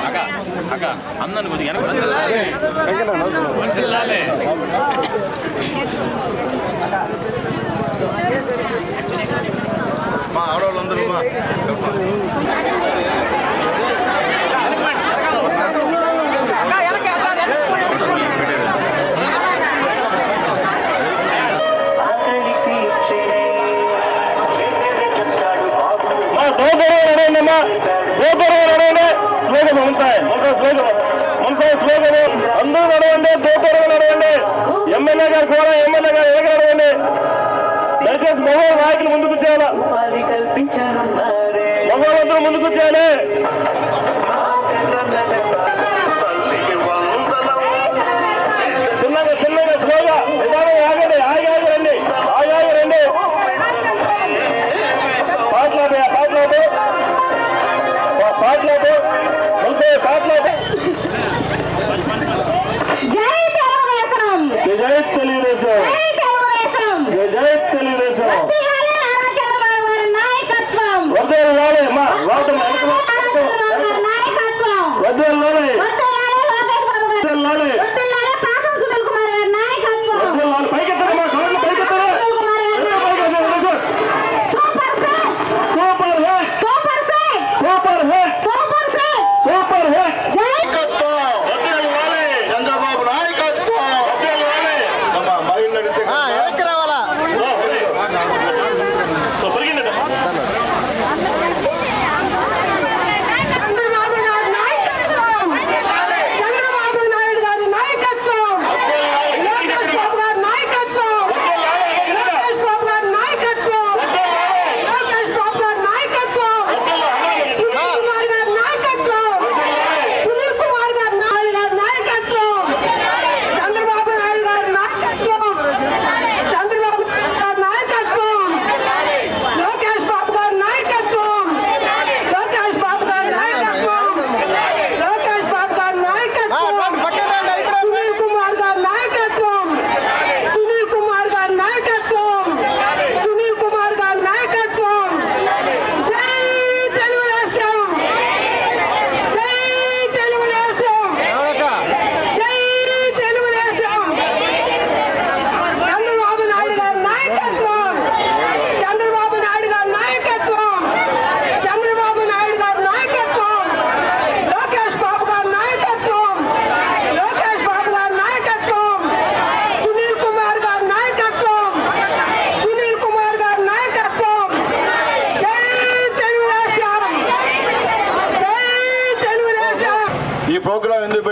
అక్క అక్క అందరిని కొద్దిగా. మా ఆడవాళ్ళందరూ మా నడవండి స్లోగన్ ఉంటాయి. ముందు స్లోగన్ ముందు స్లోగన్ అందరూ నడవండి సూపర్గా నడవండి. ఎమ్మెల్యే గారు కూడా ఎమ్మెల్యే గారు ఎదురు నడవండి. దయచేసి మగవాళ్ళ నాయకులు ముందుకు చేయాలి? మగవాళ్ళందరూ ముందుకు చేయాలి. చిన్నగా చిన్నగా స్లోగా. నిదానం ఆగండి ఆగి ముందు పాటలు జై తెలుగుదేశం జై తెలుగుదేశం జై తెలుగుదేశం జై తెలుగుదేశం వర్ధిల్లాలి నారా చంద్రబాబు గారి నాయకత్వం వద్దరు రాలే అమ్మా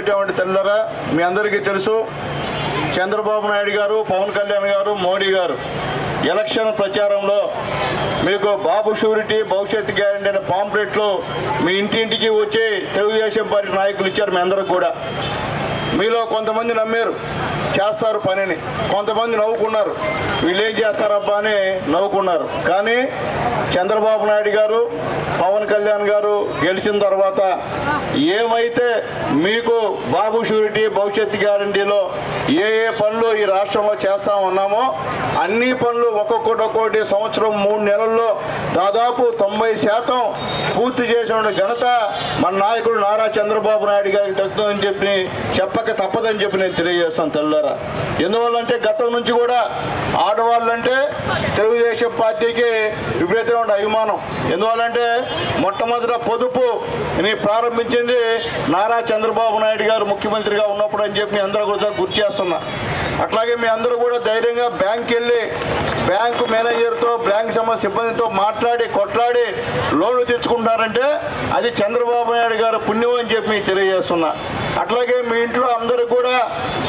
ప్రోగ్రాం తెల్లరా? మీ అందరికీ తెలుసు చంద్రబాబు నాయుడు గారు పవన్ కళ్యాణ్ గారు మోడీ గారు. ఎలక్షన్ ప్రచారంలో మీకు బాబు షూరిటీ భవిష్యత్ గ్యారంటీ అనే పాంప్లెట్లు మీ ఇంటింటికి వచ్చి తెలుగుదేశం పార్టీ నాయకులు ఇచ్చారు మీ అందరూ కూడా. మీలో కొంతమంది నమ్మారు. చేస్తారు పనిని. కొంతమంది నవ్వుకున్నారు. వీళ్ళు ఏం చేస్తారబ్బా అని నవ్వుకున్నారు. కానీ చంద్రబాబు నాయుడు గారు పవన్ కళ్యాణ్ గారు గెలిచిన తర్వాత ఏమైతే మీకు బాబు షూరిటీ భవిష్యత్ గ్యారంటీలో ఏ ఏ పనులు ఈ రాష్ట్రంలో చేస్తా ఉన్నామో అన్ని పనులు ఒక్కొక్కటి ఒక్కొక్కటి సంవత్సరం మూడు నెలల్లో దాదాపు తొంభై శాతం పూర్తి చేసిన ఘనత మన నాయకుడు నారా చంద్రబాబు నాయుడు గారికి తగ్గుతుందని చెప్పి తప్పక తప్పదని చెప్పి నేను తెలియజేస్తాను తెల్లారా. ఎందువల్లంటే గతం నుంచి కూడా ఆడవాళ్ళంటే తెలుగుదేశం పార్టీకి విపరీతమైన అభిమానం. ఎందువల్లంటే మొట్టమొదట పొదుపు ని ప్రారంభించింది నారా చంద్రబాబు నాయుడు గారు ముఖ్యమంత్రిగా ఉన్నప్పుడు అని చెప్పి మీ అందరూ కూడా గుర్తు చేస్తున్నా. అట్లాగే మీ అందరూ కూడా ధైర్యంగా బ్యాంక్ వెళ్ళి బ్యాంకు మేనేజర్తో బ్యాంక్ సంబంధ సిబ్బందితో మాట్లాడి కొట్లాడి లోన్లు తెచ్చుకుంటారంటే అది చంద్రబాబు నాయుడు గారు పుణ్యం అని చెప్పి మీకు తెలియజేస్తున్నా. అట్లాగే మీ ఇంట్లో అందరు కూడా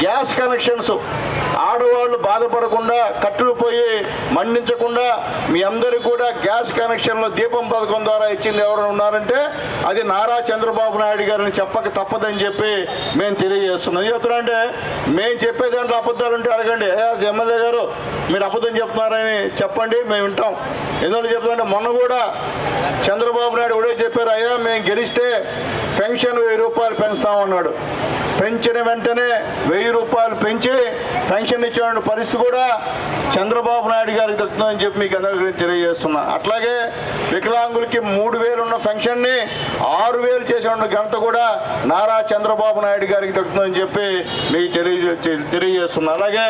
గ్యాస్ కనెక్షన్స్. ఆడవాళ్ళు బాధపడకుండా కట్టెలు పోయి మండించకుండా మీ అందరికీ కూడా గ్యాస్ కనెక్షన్లో దీపం పథకం ద్వారా ఇచ్చింది ఎవరైనా ఉన్నారంటే అది నారా చంద్రబాబు నాయుడు గారిని చెప్పక తప్పదని చెప్పి మేము తెలియజేస్తున్నాం. చెప్తున్నారంటే మేము చెప్పే దాంట్లో అబద్ధాలు ఉంటే అడగండి. ఎమ్మెల్యే గారు మీరు అబద్ధం చెప్తున్నారని చెప్పండి మేము వింటాం. ఎందుకంటే చెప్తుంటే మొన్న కూడా చంద్రబాబు నాయుడు కూడా చెప్పారు అయ్యా మేము గెలిస్తే పెన్షన్ వెయ్యి రూపాయలు పెంచుతామన్నాడు పెంచిన వెంటనే వెయ్యి రూపాయలు పెంచి పెన్షన్ ఇచ్చిన పరిస్థితి కూడా చంద్రబాబు నాయుడు గారికి దక్కుతుందని చెప్పి మీకు అందరికీ తెలియజేస్తున్నా. అట్లాగే వికలాంగులకి మూడు వేలు ఉన్న పెన్షన్ని ఆరు వేలు చేసిన ఘనత కూడా నారా చంద్రబాబు నాయుడు గారికి దక్కుతుందని చెప్పి మీకు తెలియజే తెలియజేస్తున్నా. అలాగే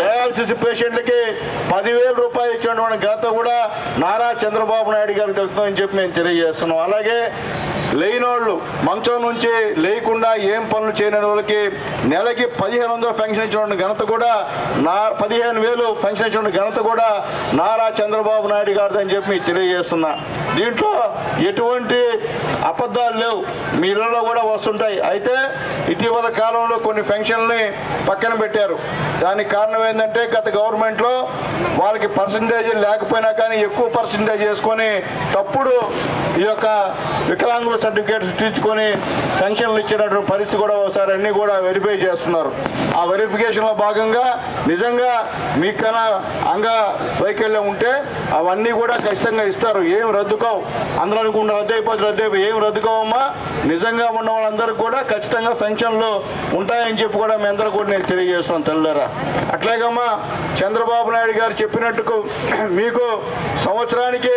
డయాలసిస్ పేషెంట్లకి పదివేల రూపాయలు ఇచ్చినటువంటి ఘనత కూడా నారా చంద్రబాబు నాయుడు గారికి దక్కుతుందని చెప్పి మేము తెలియజేస్తున్నాం. అలాగే లేనోళ్ళు మంచం నుంచి లేకుండా ఏం పనులు చేయని వాళ్ళకి నెలకి పదిహేను వందలు పెన్షన్ ఇచ్చిన ఘనత కూడా నా పదిహేను వేలు పెన్షన్ ఇచ్చిన ఘనత కూడా నారా చంద్రబాబు నాయుడు గారిది అని చెప్పి తెలియజేస్తున్నా. దీంట్లో ఎటువంటి అబద్ధాలు లేవు. మీ ఇళ్ళలో కూడా వస్తుంటాయి. అయితే ఇటీవల కాలంలో కొన్ని పెన్షన్ని పక్కన పెట్టారు. దానికి కారణం ఏంటంటే గత గవర్నమెంట్లో వాళ్ళకి పర్సంటేజ్ లేకపోయినా కానీ ఎక్కువ పర్సంటేజ్ చేసుకొని తప్పుడు ఈ యొక్క వికలాంగుల సర్టిఫికేట్స్ తీసుకొని పెన్షన్లు ఇచ్చినటువంటి పరిస్థితి కూడా ఒకసారి అన్ని కూడా వెరిఫై చేస్తున్నారు. ఆ వెరిఫికేషన్లో భాగంగా నిజంగా మీకన్నా అంగ వైకల్యం ఉంటే అవన్నీ కూడా ఖచ్చితంగా ఇస్తారు. ఏం రద్దు కావు. అందరూ అనుకుంటే రద్దు అయిపోతే రద్దు అయిపోయి ఏం రద్దుకోవమ్మా నిజంగా ఉన్న వాళ్ళందరూ కూడా ఖచ్చితంగా పెన్షన్లు ఉంటాయని చెప్పి కూడా మీ అందరూ కూడా నేను తెలియజేస్తున్నాను తెల్లారా. అట్లాగమ్మా చంద్రబాబు నాయుడు గారు చెప్పినట్టుకు మీకు సంవత్సరానికి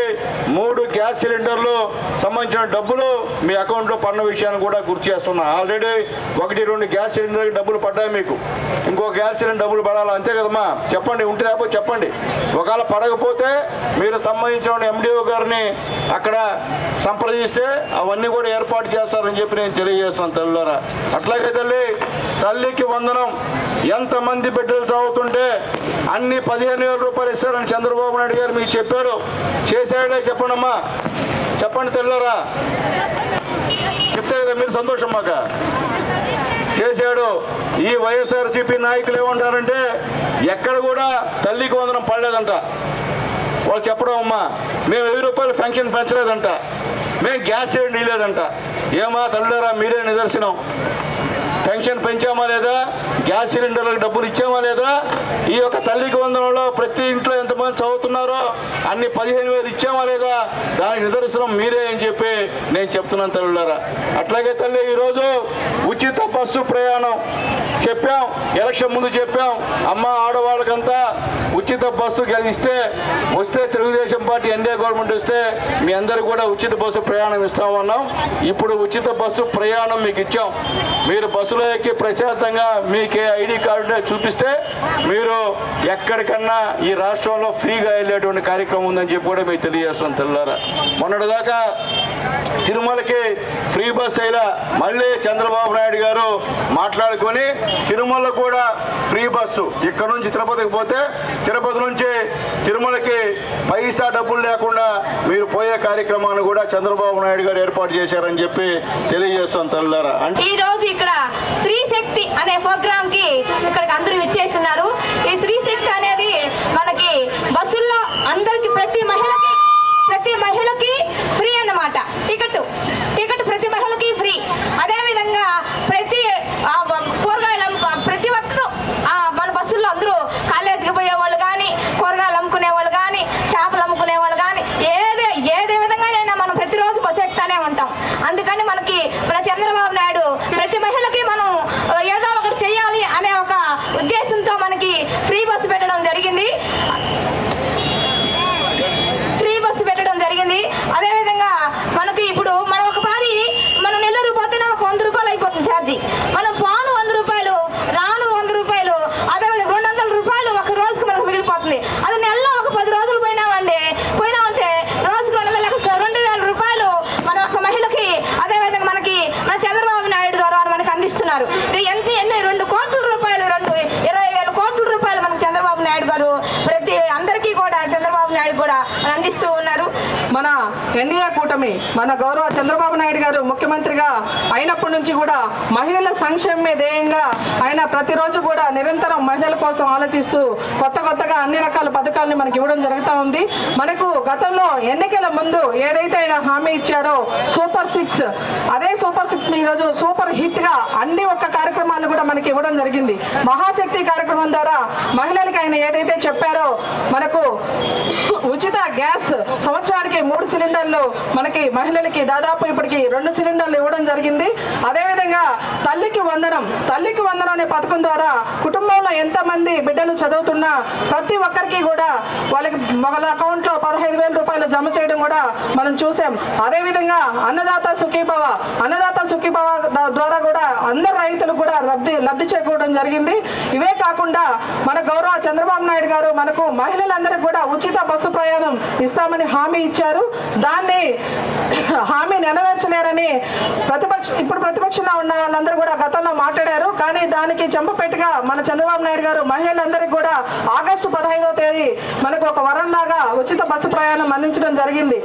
మూడు గ్యాస్ సిలిండర్లు సంబంధించిన డబ్బులు మీ అకౌంట్లో పన్ను విషయాన్ని కూడా గుర్తు చేస్తున్నా. ఆల్రెడీ ఒకటి రెండు గ్యాస్ సిలిండర్కి డబ్బులు పడ్డాయి మీకు. ఇంకో గ్యాస్ సిలిండర్ డబ్బులు పడాలి? అంతే కదమ్మా. చెప్పండి ఉంటే లేకపోతే చెప్పండి. ఒకవేళ పడకపోతే మీరు సంబంధించిన ఎండిఓ గారిని అక్కడ సంప్రదిస్తే అవన్నీ కూడా ఏర్పాటు చేస్తారని చెప్పి నేను తెలియజేస్తున్నాను తల్లిదారా అట్లాగే తల్లి తల్లికి వందనం. ఎంతమంది బిడ్డలు చదువుతుంటే అన్ని పదిహేను వేల రూపాయలు ఇస్తారని చంద్రబాబు నాయుడు గారు మీకు చెప్పారు. చేశాడే చెప్పండమ్మా. చెప్పండి తెల్లరా? చెప్తే కదా మీరు సంతోషం మాక. చేశాడు. ఈ వైఎస్ఆర్సీపీ నాయకులు ఏమంటారంటే ఎక్కడ కూడా తల్లికి వందనం పడలేదంట. వాళ్ళు చెప్పడం అమ్మా మేము వెయ్యి రూపాయలు పెన్షన్ పెంచలేదంట. మేము గ్యాస్ సిలిండర్ ఇవ్వలేదంట ఏమా తల్లిదారా మీరే నిదర్శనం. పెన్షన్ పెంచామా లేదా? గ్యాస్ సిలిండర్లకు డబ్బులు ఇచ్చామా లేదా? ఈ యొక్క తల్లికి వందనంలో ప్రతి ఇంట్లో ఎంతమంది చదువుతున్నారో అన్ని పదిహేను వేలు ఇచ్చామా లేదా? దానికి నిదర్శనం మీరే అని చెప్పి నేను చెప్తున్నాను తల్లులారా. అట్లాగే తల్లి ఈరోజు ఉచిత బస్సు ప్రయాణం. చెప్పాం. ఎలక్షన్ ముందు చెప్పాం. అమ్మ ఆడవాళ్ళకంతా ఉచిత బస్సు ఇస్తే వస్తే తెలుగుదేశం పార్టీ ఎన్డీఏ గవర్నమెంట్ వస్తే మీ అందరికి కూడా ఉచిత బస్సు ప్రయాణం ఇస్తామన్నాం ఇప్పుడు ఉచిత బస్సు ప్రయాణం మీకు ఇచ్చాం. మీరు బస్సులో ఎక్కి ప్రశాంతంగా మీకే ఐడి కార్డు చూపిస్తే మీరు ఎక్కడికన్నా ఈ రాష్ట్రంలో ఫ్రీగా వెళ్ళేటువంటి కార్యక్రమం ఉందని చెప్పి కూడా మీకు తెలియజేస్తాం తెల్లారా. మొన్నటిదాకా తిరుమలకి ఫ్రీ బస్ అయినా మళ్ళీ చంద్రబాబు నాయుడు గారు మాట్లాడుకొని తిరుమల కూడా ఫ్రీ బస్సు. ఇక్కడ నుంచి తిరుపతికి పోతే తిరుపతి నుంచి తిరుమలకి పైసా డబ్బులు లేకుండా మీరు పోయే కార్యక్రమాన్ని కూడా చంద్రబాబు నాయుడు గారు ఏర్పాటు చేశారని చెప్పి తెలియజేస్తాం తల్లారా. అంటే ఈ రోజు ఇక్కడ స్త్రీ శక్తి అనే ప్రోగ్రామ్కి ఇక్కడికి అందరూ విచ్చేస్తున్నారు ఈ స్త్రీ శక్తి అనేది మనకి బస్సుల్లో అందరికి ప్రతి మహిళకి ప్రతి మహిళకి ఫ్రీ అన్నమాట టికెట్ టికెట్ ప్రతి మహిళకి ఫ్రీ అదే విధంగా ప్రతి ఆ, కూరగాయలు అమ్ము- ప్రతి ఒక్కరు ఆ, మన బస్సుల్లో అందరూ కాలేజీకి పోయే వాళ్ళు కానీ కూరగాయలు అమ్ముకునే వాళ్ళు కానీ చేపలు అమ్ముకునే వాళ్ళు కానీ ఏదే ఏదే విధంగానైనా మనం ప్రతిరోజు బస్సు ఎక్కుతానే ఉంటాం అందుకని మనకి మన చంద్రబాబు నాయుడు ప్రతి మహిళకి మనం ఆ, ఏదో ఒకటి చేయాలి అనే ఒక ఉద్దేశంతో మనకి ఫ్రీ బస్సు పెట్టడం జరిగింది ఫ్రీ బస్సు పెట్టడం జరిగింది అదేవిధంగా మనకి ఇప్పుడు మనం ఒకసారి మనం నెల్లూరు పోతేనే ఒక వంద రూపాయలు అయిపోతుంది ఛార్జీ మనం పోను వంద రూపాయలు రాను వంద రూపాయలు అదేవిధంగా రెండు వందల రూపాయలు ఒక రోజుకి మనకు మిగిలిపోతుంది అది నెలలో ఒక పది రోజులు పోయినామండి పోయినామంటే రోజుకి రెండు వందల రెండు వేల రూపాయలు మన ఒక మహిళకి అదేవిధంగా మనకి మన చంద్రబాబు నాయుడు ద్వారా మనకి అందిస్తున్నారు ఇది ఎంత ఎన్ని రెండు కోట్ల రూపాయలు రెండు ఇరవై వేల కోట్ల రూపాయలు మనకి చంద్రబాబు నాయుడు గారు ప్రతి అందరికీ కూడా చంద్రబాబు నాయుడు కూడా అందిస్తూ ఉన్నారు మన ఎన్డీఏ కూటమి మన గౌరవ చంద్రబాబు నాయుడు గారు ముఖ్యమంత్రిగా అయినప్పటి నుంచి కూడా మహిళల సంక్షేమమే ధ్యేయంగా ఆయన ప్రతిరోజు కూడా నిరంతరం మహిళల కోసం ఆలోచిస్తూ కొత్త కొత్తగా అన్ని రకాల పథకాలను మనకి ఇవ్వడం జరుగుతూ ఉంది. మనకు గతంలో ఎన్నికల ముందు ఏదైతే ఆయన హామీ ఇచ్చారో సూపర్ సిక్స్ అదే సూపర్ సిక్స్ని ఈరోజు సూపర్ హిట్గా అన్ని ఒక్క కార్యక్రమాలు కూడా మనకి ఇవ్వడం జరిగింది. మహాశక్తి కార్యక్రమం ద్వారా మహిళలకు ఆయన ఏదైతే చెప్పారో మనకు ఉచిత గ్యాస్ సంవత్సరానికి మూడు సిలిండర్లు మనకి మహిళలకి దాదాపు ఇప్పటికి రెండు సిలిండర్లు ఇవ్వడం జరిగింది. అదేవిధంగా తల్లికి వందనం తల్లికి వందనం అనే పథకం ద్వారా కుటుంబంలో ఎంతమంది బిడ్డలు చదువుతున్నా ప్రతి ఒక్కరికి కూడా వాళ్ళకి వాళ్ళ అకౌంట్లో పదహైదు వేల రూపాయలు జమ చేయడం కూడా మనం చూసాం. అదేవిధంగా అన్నదాత సుఖీభవ అన్నదాత సుఖీభవ ద్వారా కూడా అందరు రైతులు కూడా లబ్ధి లబ్ధి చేకూరడం జరిగింది. ఇవే కాకుండా మన గౌరవ చంద్రబాబు నాయుడు గారు మనకు మహిళలందరికీ కూడా ఉచిత బస్సు ప్రయాణం ఇస్తామని హామీ ఇచ్చారు. దాన్ని హామీ నెరవేర్చలేరని ప్రతిపక్ష ఇప్పుడు ప్రతిపక్షంలో ఉన్న వాళ్ళందరూ కూడా గతంలో మాట్లాడారు. కానీ దానికి చెంపపెట్టుగా మన చంద్రబాబు నాయుడు గారు మహిళలందరికీ కూడా ఆగస్టు పదహైదవ తేదీ మనకు ఒక వరం లాగా ఉచిత బస్సు ప్రయాణం అందించడం జరిగింది.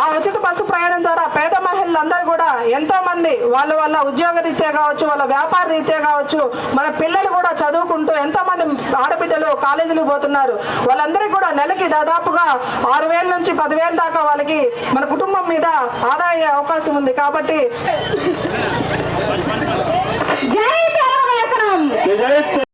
ఆ ఉచిత బస్సు ప్రయాణం ద్వారా పేద మహిళలందరూ కూడా ఎంతో మంది వాళ్ళ వాళ్ళ ఉద్యోగ రీత్యా కావచ్చు వాళ్ళ వ్యాపార రీత్యా కావచ్చు మన పిల్లలు కూడా చదువుకుంటూ ఎంతో మంది ఆడబిడ్డలు కాలేజీలు పోతున్నారు. వాళ్ళందరికీ కూడా నెలకి దాదాపుగా ఆరు వేల నుంచి పదివేల దాకా వాళ్ళకి మన కుటుంబం మీద ఆదాయ అవకాశం ఉంది కాబట్టి జై